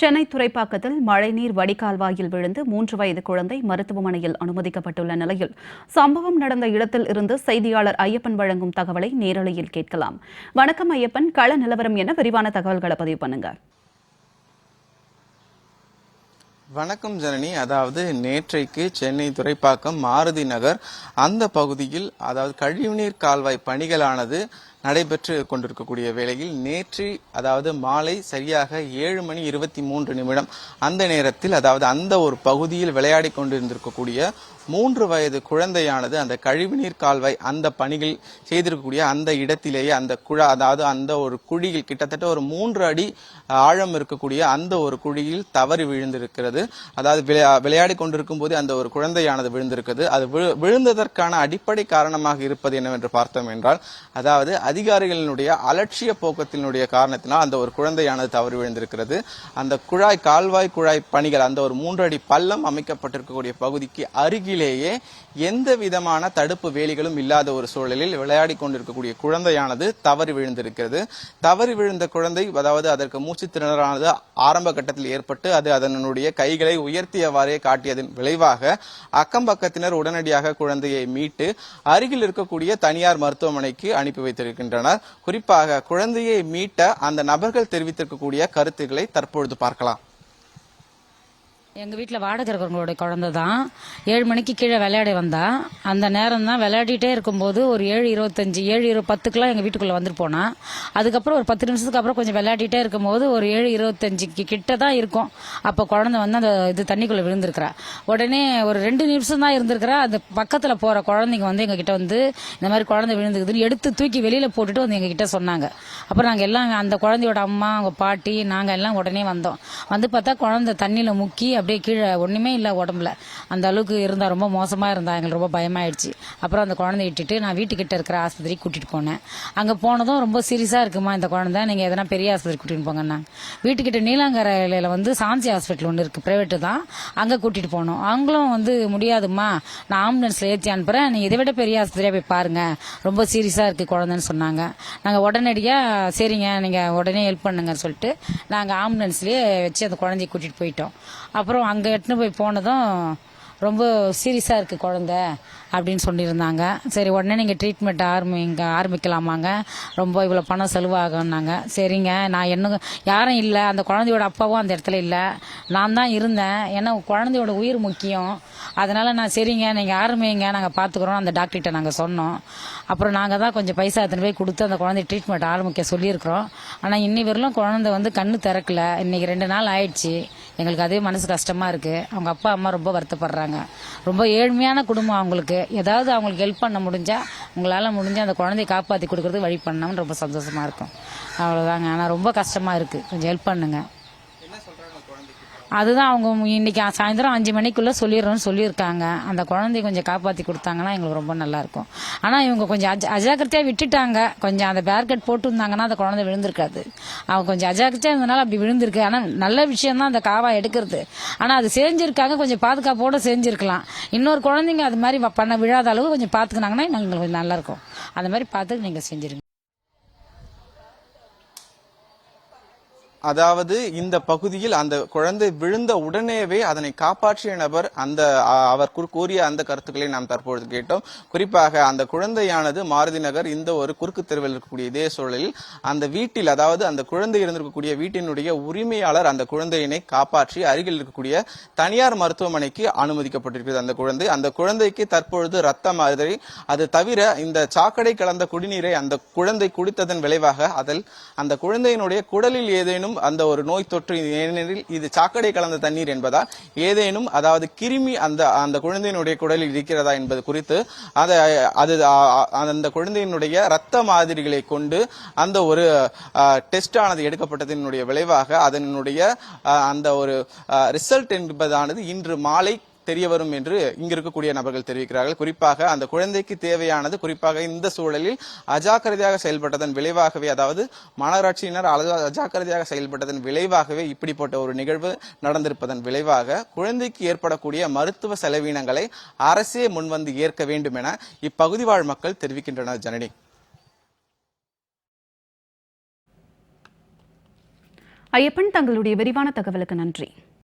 சென்னை துறைப்பாக்கத்தில் மழைநீர் வடிகால்வாயில் விழுந்து மூன்று வயது குழந்தை மருத்துவமனையில் அனுமதிக்கப்பட்டுள்ள நிலையில் சம்பவம் நடந்த இடத்தில் இருந்து செய்தியாளர் ஐயப்பன் வழங்கும் தகவலை நேரலையில் கேட்கலாம். வணக்கம் ஐயப்பன் கள நிலவரம் என விரிவான தகவல்களை பதிவு பண்ணுங்க. வணக்கம் ஜனனி. அதாவது நேற்றைக்கு சென்னை துறைப்பாக்கம் மாருதி நகர் அந்த பகுதியில் அதாவது கழிவுநீர் கால்வாய் பணிகளானது நடைபெற்று கொண்டிருக்கக்கூடிய வேளையில் நேற்று அதாவது மாலை சரியாக ஏழு மணி இருபத்தி மூன்று நிமிடம் அந்த நேரத்தில் அதாவது அந்த ஒரு பகுதியில் விளையாடி கொண்டிருந்திருக்கக்கூடிய மூன்று வயது குழந்தையானது அந்த கழிவுநீர் கால்வாய் அந்த பணிகள் செய்திருக்கக்கூடிய அந்த இடத்திலேயே அந்த குழா அதாவது அந்த ஒரு குழியில் கிட்டத்தட்ட ஒரு மூன்று அடி ஆழம் இருக்கக்கூடிய அந்த ஒரு குழியில் தவறி விழுந்திருக்கிறது. அதாவது விளையா- விளையாடி கொண்டிருக்கும் போது அந்த ஒரு குழந்தையானது விழுந்திருக்கிறது. அது விழு- விழுந்ததற்கான அடிப்படை காரணமாக இருப்பது என்னவென்று பார்த்தோம் என்றால் அதாவது அதிகாரிகளினுடைய அலட்சிய போக்கத்தினுடைய காரணத்தினால் அந்த ஒரு குழந்தையானது தவறி விழுந்திருக்கிறது. அந்த குழாய் கால்வாய் குழாய் பணிகள் அந்த ஒரு மூன்று அடி பள்ளம் அமைக்கப்பட்டிருக்கக்கூடிய பகுதிக்கு அருகில் அருகிலேயே எந்த விதமான தடுப்பு வேலிகளும் இல்லாத ஒரு சூழலில் விளையாடி கொண்டிருக்கக்கூடிய குழந்தையானது தவறி விழுந்திருக்கிறது. தவறி விழுந்த குழந்தை அதாவது அதற்கு மூச்சு திணறானது ஆரம்ப கட்டத்தில் ஏற்பட்டு அது அதனுடைய கைகளை உயர்த்தியவாறே காட்டியதன் விளைவாக அக்கம் பக்கத்தினர் உடனடியாக குழந்தையை மீட்டு அருகில் இருக்கக்கூடிய தனியார் மருத்துவமனைக்கு அனுப்பி வைத்திருக்கின்றனர். குறிப்பாக குழந்தையை மீட்ட அந்த நபர்கள் தெரிவித்திருக்கக்கூடிய கருத்துக்களை தற்பொழுது பார்க்கலாம். எங்கள் வீட்டில் வாடகை இருக்கிறவங்களுடைய குழந்த தான். ஏழு மணிக்கு கீழே விளையாட வந்தா. அந்த நேரம் தான் விளையாடிட்டே இருக்கும்போது ஒரு ஏழு இருபத்தஞ்சி ஏழு இரு பத்துக்குலாம் எங்கள் வீட்டுக்குள்ளே வந்துட்டு போனா. அதுக்கப்புறம் ஒரு பத்து நிமிஷத்துக்கு அப்புறம் கொஞ்சம் விளையாடிட்டே இருக்கும்போது ஒரு ஏழு இருபத்தஞ்சிக்கு கிட்ட தான் இருக்கும். அப்போ குழந்தை வந்து அந்த இது தண்ணிக்குள்ளே விழுந்திருக்கிறா. உடனே ஒரு ரெண்டு நிமிஷம் தான் இருந்திருக்கிறா. அந்த பக்கத்தில் போகிற குழந்தைங்க வந்து எங்ககிட்ட வந்து இந்த மாதிரி குழந்தை விழுந்துக்குதுன்னு எடுத்து தூக்கி வெளியில் போட்டுட்டு வந்து எங்ககிட்ட சொன்னாங்க. அப்புறம் நாங்கள் எல்லாம் அந்த குழந்தையோட அம்மா அவங்க பாட்டி நாங்கள் எல்லாம் உடனே வந்தோம். வந்து பார்த்தா குழந்தை தண்ணியில் முக்கி அப்படியே கீழே ஒன்றுமே இல்லை உடம்புல. அந்த அளவுக்கு இருந்தால் ரொம்ப மோசமாக இருந்தா எங்களுக்கு ரொம்ப பயமாயிடுச்சு. அப்புறம் அந்த குழந்தைய இட்டுட்டு நான் வீட்டுக்கிட்ட இருக்கிற ஆஸ்பத்திரிக்கு கூட்டிகிட்டு போனேன். அங்கே போனதும் ரொம்ப சீரியஸாக இருக்குமா இந்த குழந்தை? நீங்கள் எதனா பெரிய ஆஸ்பத்திரி கூட்டிகிட்டு போங்கண்ணா. வீட்டுக்கிட்ட நீலாங்கரையில் வந்து சாந்தி ஹாஸ்பிட்டல் ஒன்று இருக்குது ப்ரைவேட்டு தான். அங்கே கூட்டிகிட்டு போனோம். அவங்களும் வந்து முடியாதும்மா நான் ஆம்புலன்ஸில் ஏற்றி அனுப்புகிறேன் நீங்கள் இதை விட பெரிய ஆஸ்பத்திரியாக போய் பாருங்கள் ரொம்ப சீரியஸாக இருக்குது குழந்தைன்னு சொன்னாங்க. நாங்கள் உடனடியாக சரிங்க நீங்கள் உடனே ஹெல்ப் பண்ணுங்கன்னு சொல்லிட்டு நாங்கள் ஆம்புலன்ஸ்லேயே வச்சு அந்த குழந்தைய கூட்டிகிட்டு போயிட்டோம். அப்புறம் அப்புறம் அங்கே எட்டுன்னு போய் போனதும் ரொம்ப சீரியஸாக இருக்குது குழந்த அப்படின்னு சொல்லியிருந்தாங்க. சரி உடனே நீங்கள் ட்ரீட்மெண்ட் ஆரம்பிங்க ஆரம்பிக்கலாமாங்க. ரொம்ப இவ்வளோ பணம் செலவாகும்னாங்க. சரிங்க நான் என்ன யாரும் இல்லை. அந்த குழந்தையோட அப்பாவும் அந்த இடத்துல இல்லை. நான் தான் இருந்தேன். ஏன்னா குழந்தையோட உயிர் முக்கியம். அதனால் நான் சரிங்க நீங்கள் ஆரம்பிங்க. நாங்கள் பார்த்துக்குறோம் அந்த டாக்டர்கிட்ட நாங்கள் சொன்னோம். அப்புறம் நாங்கள் தான் கொஞ்சம் பைசா எத்தனை போய் கொடுத்து அந்த குழந்தை ட்ரீட்மெண்ட் ஆரம்பிக்க சொல்லியிருக்கிறோம். ஆனால் இன்னி வரலும் குழந்தை வந்து கண்ணு திறக்கல. இன்னைக்கு ரெண்டு நாள் ஆயிடுச்சு. எங்களுக்கு அதே மனசு கஷ்டமாக இருக்குது அவங்க அப்பா அம்மா ரொம்ப வருத்தப்படுறாங்க. ரொம்ப ஏழ்மையான குடும்பம் அவங்களுக்கு. ஏதாவது அவங்களுக்கு ஹெல்ப் பண்ண முடிஞ்சா உங்களால் முடிஞ்சால் அந்த குழந்தைய காப்பாற்றி கொடுக்கறது வழி பண்ணாமல் ரொம்ப சந்தோஷமா இருக்கும். அவ்வளோதாங்க ஆனால் ரொம்ப கஷ்டமா இருக்கு. கொஞ்சம் ஹெல்ப் பண்ணுங்க. அதுதான் அவங்க இன்னைக்கு சாயந்தரம் அஞ்சு மணிக்குள்ள சொல்லிடுறோம்னு சொல்லியிருக்காங்க. அந்த குழந்தைய கொஞ்சம் காப்பாற்றி கொடுத்தாங்கன்னா எங்களுக்கு ரொம்ப நல்லா இருக்கும் இவங்க கொஞ்சம் அஜ அஜாக்கிரதையாக விட்டுட்டாங்க. கொஞ்சம் அந்த பேர்கட் போட்டு இருந்தாங்கன்னா அந்த குழந்தை விழுந்திருக்காது. அவங்க கொஞ்சம் அஜாக்கிரதையாக இருந்தனால அப்படி விழுந்திருக்கு. ஆனால் நல்ல விஷயம் தான் அந்த காவா எடுக்கிறது. ஆனால் அது செஞ்சிருக்காங்க. கொஞ்சம் பாதுகாப்போட செஞ்சிருக்கலாம். இன்னொரு குழந்தைங்க அது மாதிரி பண்ண விழாத அளவு கொஞ்சம் பார்த்துக்கினாங்கன்னா எங்களுக்கு கொஞ்சம் நல்லா இருக்கும் அந்த மாதிரி பார்த்து நீங்கள் செஞ்சிருங்க. அதாவது இந்த பகுதியில் அந்த குழந்தை விழுந்த உடனேவே அதனை காப்பாற்றிய நபர் அந்த அவர் கூறிய அந்த கருத்துக்களை நாம் தற்பொழுது கேட்டோம். குறிப்பாக அந்த குழந்தையானது மாருதி நகர் இந்த ஒரு குறுக்கு தெருவில் இருக்கக்கூடிய இதே சூழலில் அந்த வீட்டில் அதாவது அந்த குழந்தை இருந்திருக்கக்கூடிய வீட்டினுடைய உரிமையாளர் அந்த குழந்தையினை காப்பாற்றி அருகில் இருக்கக்கூடிய தனியார் மருத்துவமனைக்கு அனுமதிக்கப்பட்டிருக்கிறது அந்த குழந்தை. அந்த குழந்தைக்கு தற்பொழுது ரத்த மாதிரி அது தவிர இந்த சாக்கடை கலந்த குடிநீரை அந்த குழந்தை குடித்ததன் விளைவாக அதில் அந்த குழந்தையினுடைய குடலில் ஏதேனும் அந்த ஒரு நோய் தொற்று ஏனெனில் இது சாக்கடை கலந்த தண்ணீர் என்பதால் ஏதேனும் அதாவது கிருமி அந்த அந்த குழந்தையினுடைய குடலில் இருக்கிறதா என்பது குறித்து அதை அது அந்த குழந்தையினுடைய ரத்த மாதிரிகளை கொண்டு அந்த ஒரு டெஸ்ட் ஆனது எடுக்கப்பட்டதனுடைய விளைவாக அதனுடைய அந்த ஒரு ரிசல்ட் என்பதானது இன்று மாலை தெரிய வரும் என்று இங்கு இருக்கக்கூடிய நபர்கள் தெரிவிக்கிறார்கள். குறிப்பாக அந்த குழந்தைக்கு தேவையானது குறிப்பாக இந்த சூழலில் அஜாக்கிரதையாக செயல்பட்டதன் விளைவாகவே அதாவது மாநகராட்சியினர் அஜாக்கிரதையாக செயல்பட்டதன் விளைவாகவே இப்படிப்பட்ட ஒரு நிகழ்வு நடந்திருப்பதன் விளைவாக குழந்தைக்கு ஏற்படக்கூடிய மருத்துவ செலவினங்களை அரசே முன்வந்து ஏற்க வேண்டும் என இப்பகுதி வாழ் மக்கள் தெரிவிக்கின்றனர். ஜனனி. ஐயப்பன் தங்களுடைய விரிவான தகவலுக்கு நன்றி.